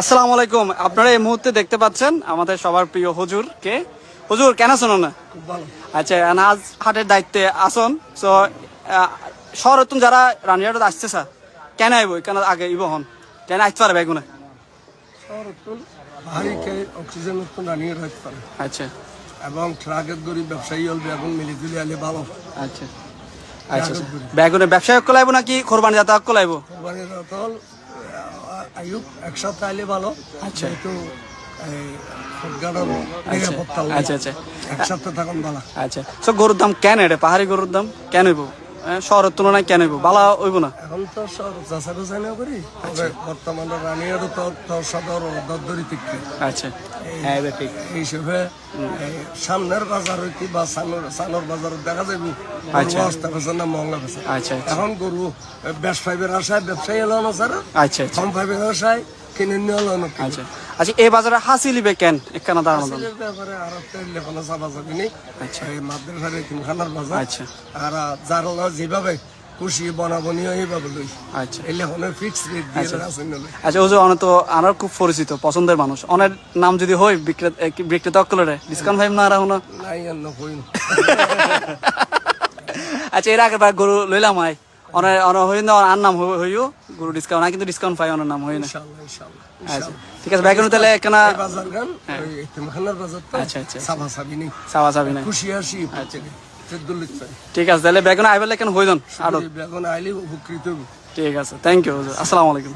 আসসালামু আলাইকুম। আপনারা এই মুহূর্তে দেখতে পাচ্ছেন আমাদের সবার প্রিয় হুজুর কে? হুজুর কেন শোনো না? আচ্ছা আজ হাটের দায়িত্বে আসন। তো শহরতুন যারা রানিয়াট আসছে স্যার কেন আইব? কেন আগে ইব হন? কেন আসতে পারে বেগুনে? অক্সিজেন উৎপন্ন রানিয়ে পারে। আচ্ছা। এবং ট্রাকের গরিব ব্যবসায়ী হল বেগুন মিলি জুলি আলে ভালো। আচ্ছা। আচ্ছা আচ্ছা। ব্যবসায় নাকি? কোরবানি যাতে অক্কল আইব? কোরবানির হল আয়ুব এক সপ্তাহ আইলে ভালো। আচ্ছা। হল। আচ্ছা। আচ্ছা এক সপ্তাহ থাকুন ভালো। আচ্ছা। তো গরুর দাম কেন এটা? পাহাড়ি গরুর দাম কেন হইব শহরের তুলনায় কেন হইব? বালা হইব না? এখন তো যাচাই বাছাই না করি তবে বর্তমানে রানিয়ারও তো তো সদর দরদরি তিক্তি আচ্ছা। হ্যাঁ ঠিক। হিসেবে সামনের বাজার হইতে বা সানোর সানোর বাজার দেখা যাবে আচ্ছা। অবস্থা বেছে না মহঙ্গা বেছে আচ্ছা আচ্ছা। এখন গরু বেশ ফাইভের আশায় ব্যবসায়ী এলো না স্যার। আচ্ছা আচ্ছা। কম ফাইভের আশায় কিনে নিয়ে এলো না আচ্ছা। আচ্ছা এই বাজারে হাসি লিবে কেন? একখানা দাঁড়ানো ব্যাপারে আর একটা লেখানো চাপা যাবি নি। আচ্ছা। এই মাদ্রাসার তিনখানার বাজার। আচ্ছা। আর যার যেভাবে খুশি বনাবনি এইভাবে লই। আচ্ছা। এই লেখনের ফিক্স রেট দিয়ে আছে আচ্ছা ওজো অনেক তো আমার খুব পরিচিত পছন্দের মানুষ। অনেক নাম যদি হয় বিক্রেতা ডিসকাউন্ট না রাখুন নাই আর না আচ্ছা এর বার গরু লইলাম আই অনেক অনেক হই না আর নাম হইও গরু ডিসকাউন্ট না কিন্তু ডিসকাউন্ট পাই নাম হই না। ইনশাআল্লাহ ইনশাআল্লাহ আচ্ছা ঠিক আছে ব্যাগুন তাহলে একখানা বাজার গান ওই তিনখানার বাজার তো আচ্ছা, আচ্ছা। সাবা সাবি নেই। চাওয়া যাবি না খুশি আসি ঠিক আছে তাহলে আইবেলে কেন আরও। বেগুন আইলে উপকৃত ঠিক আছে থ্যাংক ইউ আসসালামু আলাইকুম।